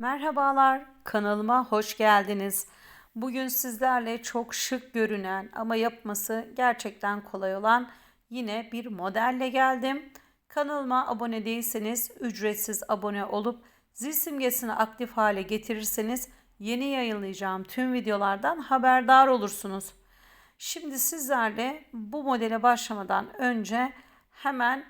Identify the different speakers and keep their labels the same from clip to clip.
Speaker 1: Merhabalar, kanalıma hoş geldiniz. Bugün sizlerle çok şık görünen ama yapması gerçekten kolay olan yine bir modelle geldim. Kanalıma abone değilseniz ücretsiz abone olup zil simgesini aktif hale getirirseniz yeni yayınlayacağım tüm videolardan haberdar olursunuz. Şimdi sizlerle bu modele başlamadan önce hemen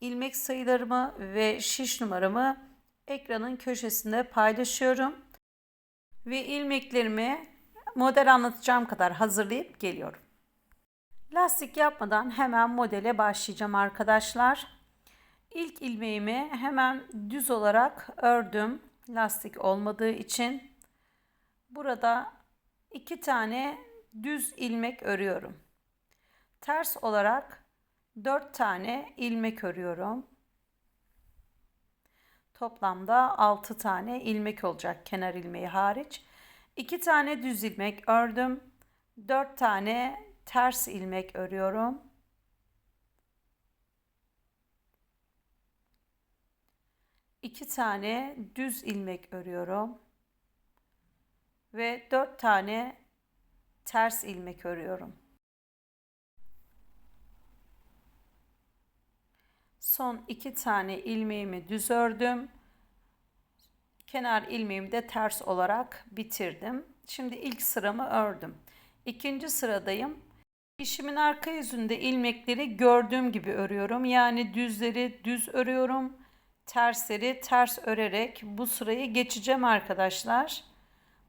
Speaker 1: ilmek sayılarımı ve şiş numaramı ekranın köşesinde paylaşıyorum. Ve ilmeklerimi model anlatacağım kadar hazırlayıp geliyorum. Lastik yapmadan hemen modele başlayacağım arkadaşlar. İlk ilmeğimi hemen düz olarak ördüm. Lastik olmadığı için. Burada iki tane düz ilmek örüyorum. Ters olarak 4 tane ilmek örüyorum. Toplamda 6 tane ilmek olacak kenar ilmeği hariç. 2 tane düz ilmek ördüm. 4 tane ters ilmek örüyorum. İki tane düz ilmek örüyorum. Ve 4 tane ters ilmek örüyorum. Son iki tane ilmeğimi düz ördüm. Kenar ilmeğimi de ters olarak bitirdim. Şimdi ilk sıramı ördüm. İkinci sıradayım. İşimin arka yüzünde ilmekleri gördüğüm gibi örüyorum. Yani düzleri düz örüyorum. Tersleri ters örerek bu sırayı geçeceğim arkadaşlar.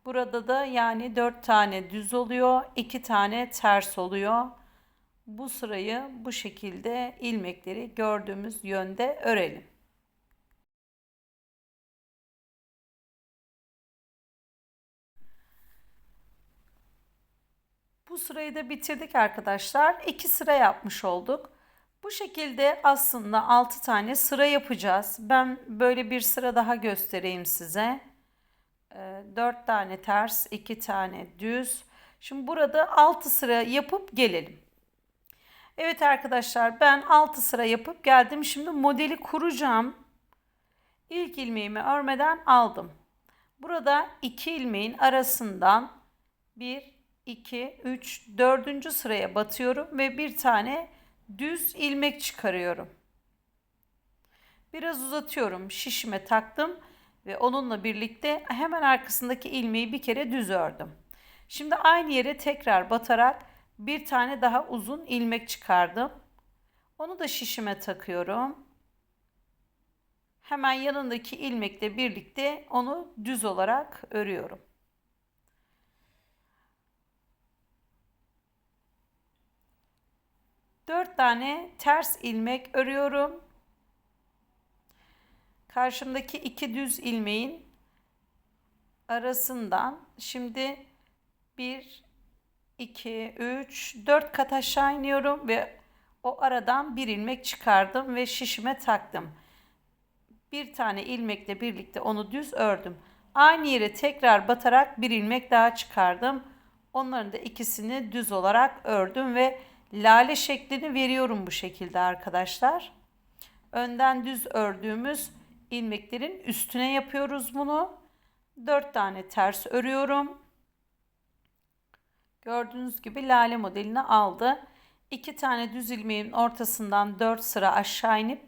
Speaker 1: Burada da yani 4 tane düz oluyor, 2 tane ters oluyor. Bu sırayı bu şekilde ilmekleri gördüğümüz yönde örelim. Bu sırayı da bitirdik arkadaşlar. 2 sıra yapmış olduk. Bu şekilde aslında 6 tane sıra yapacağız. Ben böyle bir sıra daha göstereyim size. 4 ee, tane ters, 2 tane düz. Şimdi burada 6 sıra yapıp gelelim. Evet arkadaşlar ben 6 sıra yapıp geldim. Şimdi modeli kuracağım. İlk ilmeğimi örmeden aldım. Burada iki ilmeğin arasından 1, 2, 3, 4. sıraya batıyorum ve bir tane düz ilmek çıkarıyorum. Biraz uzatıyorum. Şişime taktım ve onunla birlikte hemen arkasındaki ilmeği bir kere düz ördüm. Şimdi aynı yere tekrar batarak bir tane daha uzun ilmek çıkardım. Onu da şişime takıyorum. Hemen yanındaki ilmekle birlikte onu düz olarak örüyorum. Dört tane ters ilmek örüyorum. Karşımdaki iki düz ilmeğin arasından şimdi bir 2, 3, 4 kat aşağı iniyorum ve o aradan bir ilmek çıkardım ve şişime taktım. Bir tane ilmekle birlikte onu düz ördüm. Aynı yere tekrar batarak bir ilmek daha çıkardım. Onların da ikisini düz olarak ördüm ve lale şeklini veriyorum bu şekilde arkadaşlar. Önden düz ördüğümüz ilmeklerin üstüne yapıyoruz bunu. 4 tane ters örüyorum. Gördüğünüz gibi lale modelini aldı. İki tane düz ilmeğin ortasından 4 sıra aşağı inip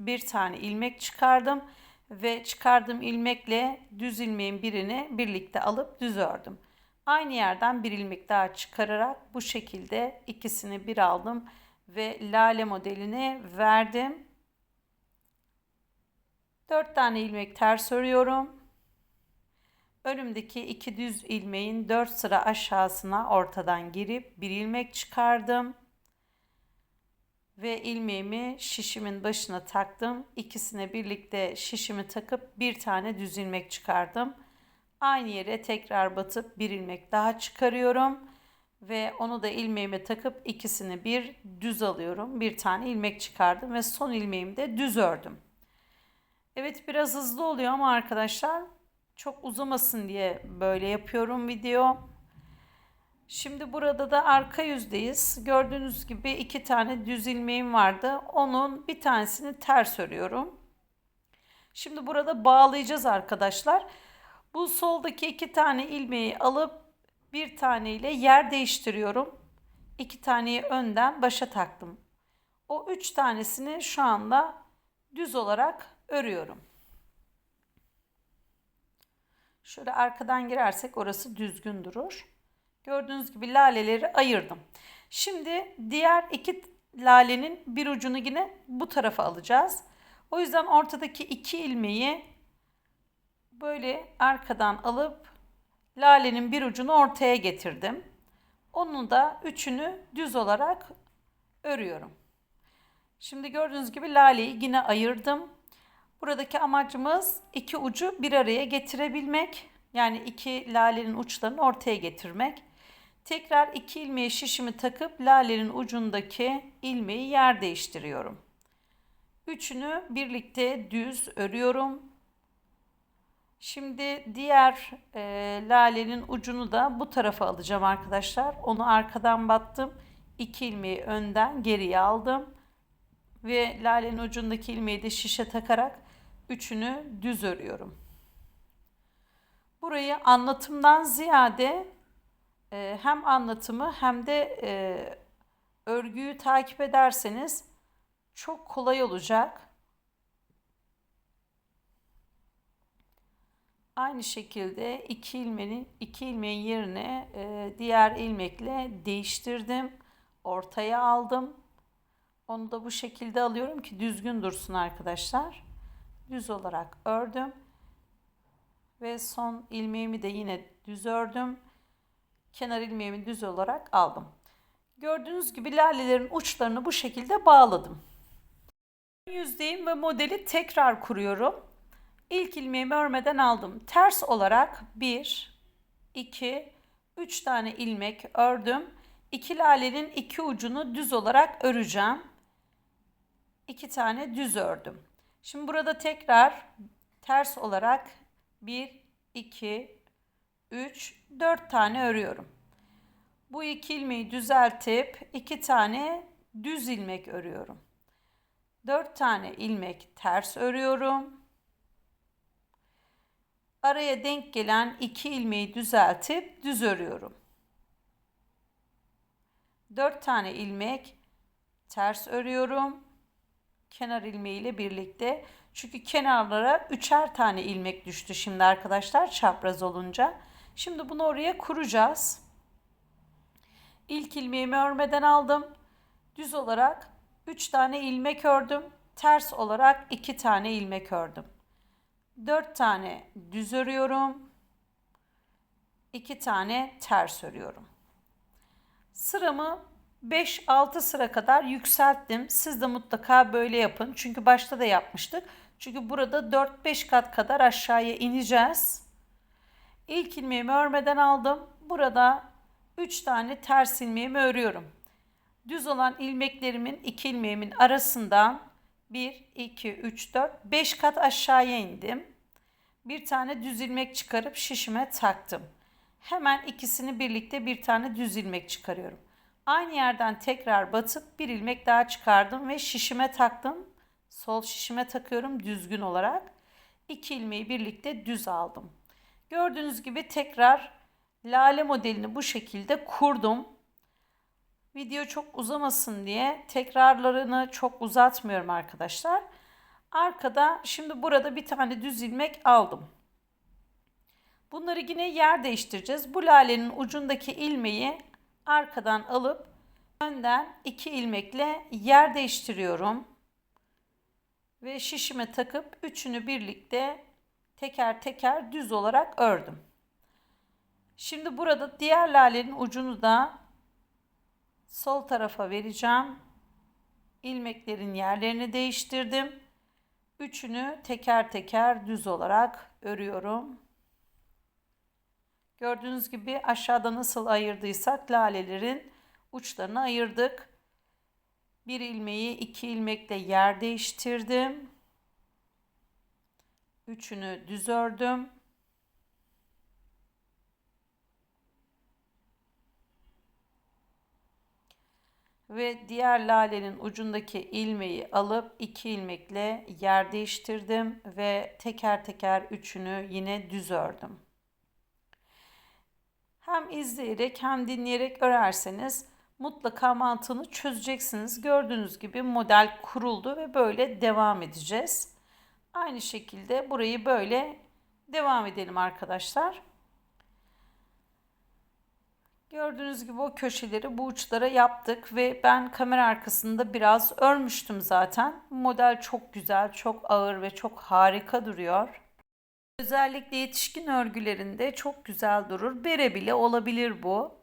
Speaker 1: bir tane ilmek çıkardım. Ve çıkardığım ilmekle düz ilmeğin birini birlikte alıp düz ördüm. Aynı yerden bir ilmek daha çıkararak bu şekilde ikisini bir aldım ve lale modelini verdim. 4 tane ilmek ters örüyorum. Önümdeki iki düz ilmeğin 4 sıra aşağısına ortadan girip bir ilmek çıkardım. Ve ilmeğimi şişimin başına taktım. İkisine birlikte şişimi takıp bir tane düz ilmek çıkardım. Aynı yere tekrar batıp bir ilmek daha çıkarıyorum. Ve onu da ilmeğime takıp ikisini bir düz alıyorum. Bir tane ilmek çıkardım ve son ilmeğimi de düz ördüm. Evet biraz hızlı oluyor ama arkadaşlar çok uzamasın diye böyle yapıyorum video. Şimdi burada da arka yüzdeyiz. Gördüğünüz gibi iki tane düz ilmeğim vardı. Onun bir tanesini ters örüyorum. Şimdi burada bağlayacağız arkadaşlar. Bu soldaki iki tane ilmeği alıp bir tane ile yer değiştiriyorum. İki taneyi önden başa taktım. O üç tanesini şu anda düz olarak örüyorum. Şöyle arkadan girersek orası düzgün durur. Gördüğünüz gibi laleleri ayırdım. Şimdi diğer iki lalenin bir ucunu yine bu tarafa alacağız. O yüzden ortadaki iki ilmeği böyle arkadan alıp lalenin bir ucunu ortaya getirdim. Onun da üçünü düz olarak örüyorum. Şimdi gördüğünüz gibi laleyi yine ayırdım. Buradaki amacımız iki ucu bir araya getirebilmek. Yani iki lalenin uçlarını ortaya getirmek. Tekrar iki ilmeği şişimi takıp lalenin ucundaki ilmeği yer değiştiriyorum. Üçünü birlikte düz örüyorum. Şimdi diğer e, lalenin ucunu da bu tarafa alacağım arkadaşlar. Onu arkadan battım. İki ilmeği önden geriye aldım. Ve lalenin ucundaki ilmeği de şişe takarak üçünü düz örüyorum. Burayı anlatımdan ziyade e, hem anlatımı hem de e, örgüyü takip ederseniz çok kolay olacak. Aynı şekilde iki ilmeğin iki ilmeğin yerine e, diğer ilmekle değiştirdim. Ortaya aldım. Onu da bu şekilde alıyorum ki düzgün dursun arkadaşlar. Düz olarak ördüm. Ve son ilmeğimi de yine düz ördüm. Kenar ilmeğimi düz olarak aldım. Gördüğünüz gibi lalelerin uçlarını bu şekilde bağladım. Yüzdeyim ve modeli tekrar kuruyorum. İlk ilmeğimi örmeden aldım. Ters olarak 1, 2, 3 tane ilmek ördüm. İki lalenin iki ucunu düz olarak öreceğim. 2 tane düz ördüm. Şimdi burada tekrar ters olarak 1, 2, 3, 4 tane örüyorum. Bu iki ilmeği düzeltip 2 tane düz ilmek örüyorum. 4 tane ilmek ters örüyorum. Araya denk gelen iki ilmeği düzeltip düz örüyorum. 4 tane ilmek ters örüyorum. Kenar ilmeği birlikte. Çünkü kenarlara üçer tane ilmek düştü şimdi arkadaşlar çapraz olunca. Şimdi bunu oraya kuracağız. İlk ilmeğimi örmeden aldım. Düz olarak 3 tane ilmek ördüm. Ters olarak 2 tane ilmek ördüm. 4 tane düz örüyorum. 2 tane ters örüyorum. Sıramı 5-6 sıra kadar yükselttim. Siz de mutlaka böyle yapın. Çünkü başta da yapmıştık. Çünkü burada 4-5 kat kadar aşağıya ineceğiz. İlk ilmeğimi örmeden aldım. Burada 3 tane ters ilmeğimi örüyorum. Düz olan ilmeklerimin iki ilmeğimin arasından 1, 2, 3, 4, 5 kat aşağıya indim. Bir tane düz ilmek çıkarıp şişime taktım. Hemen ikisini birlikte bir tane düz ilmek çıkarıyorum. Aynı yerden tekrar batıp bir ilmek daha çıkardım ve şişime taktım. Sol şişime takıyorum düzgün olarak. İki ilmeği birlikte düz aldım. Gördüğünüz gibi tekrar lale modelini bu şekilde kurdum. Video çok uzamasın diye tekrarlarını çok uzatmıyorum arkadaşlar. Arkada şimdi burada bir tane düz ilmek aldım. Bunları yine yer değiştireceğiz. Bu lalenin ucundaki ilmeği arkadan alıp önden iki ilmekle yer değiştiriyorum. Ve şişime takıp üçünü birlikte teker teker düz olarak ördüm. Şimdi burada diğer lalenin ucunu da sol tarafa vereceğim. İlmeklerin yerlerini değiştirdim. Üçünü teker teker düz olarak örüyorum. Gördüğünüz gibi aşağıda nasıl ayırdıysak lalelerin uçlarını ayırdık. Bir ilmeği iki ilmekle yer değiştirdim. Üçünü düz ördüm. Ve diğer lalenin ucundaki ilmeği alıp iki ilmekle yer değiştirdim ve teker teker üçünü yine düz ördüm. Hem izleyerek hem dinleyerek örerseniz mutlaka mantığını çözeceksiniz. Gördüğünüz gibi model kuruldu ve böyle devam edeceğiz. Aynı şekilde burayı böyle devam edelim arkadaşlar. Gördüğünüz gibi o köşeleri bu uçlara yaptık ve ben kamera arkasında biraz örmüştüm zaten. Model çok güzel, çok ağır ve çok harika duruyor. Özellikle yetişkin örgülerinde çok güzel durur. Bere bile olabilir bu.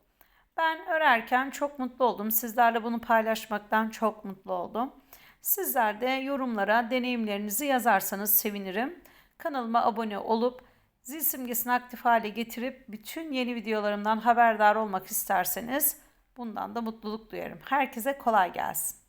Speaker 1: Ben örerken çok mutlu oldum. Sizlerle bunu paylaşmaktan çok mutlu oldum. Sizler de yorumlara deneyimlerinizi yazarsanız sevinirim. Kanalıma abone olup zil simgesini aktif hale getirip bütün yeni videolarımdan haberdar olmak isterseniz bundan da mutluluk duyarım. Herkese kolay gelsin.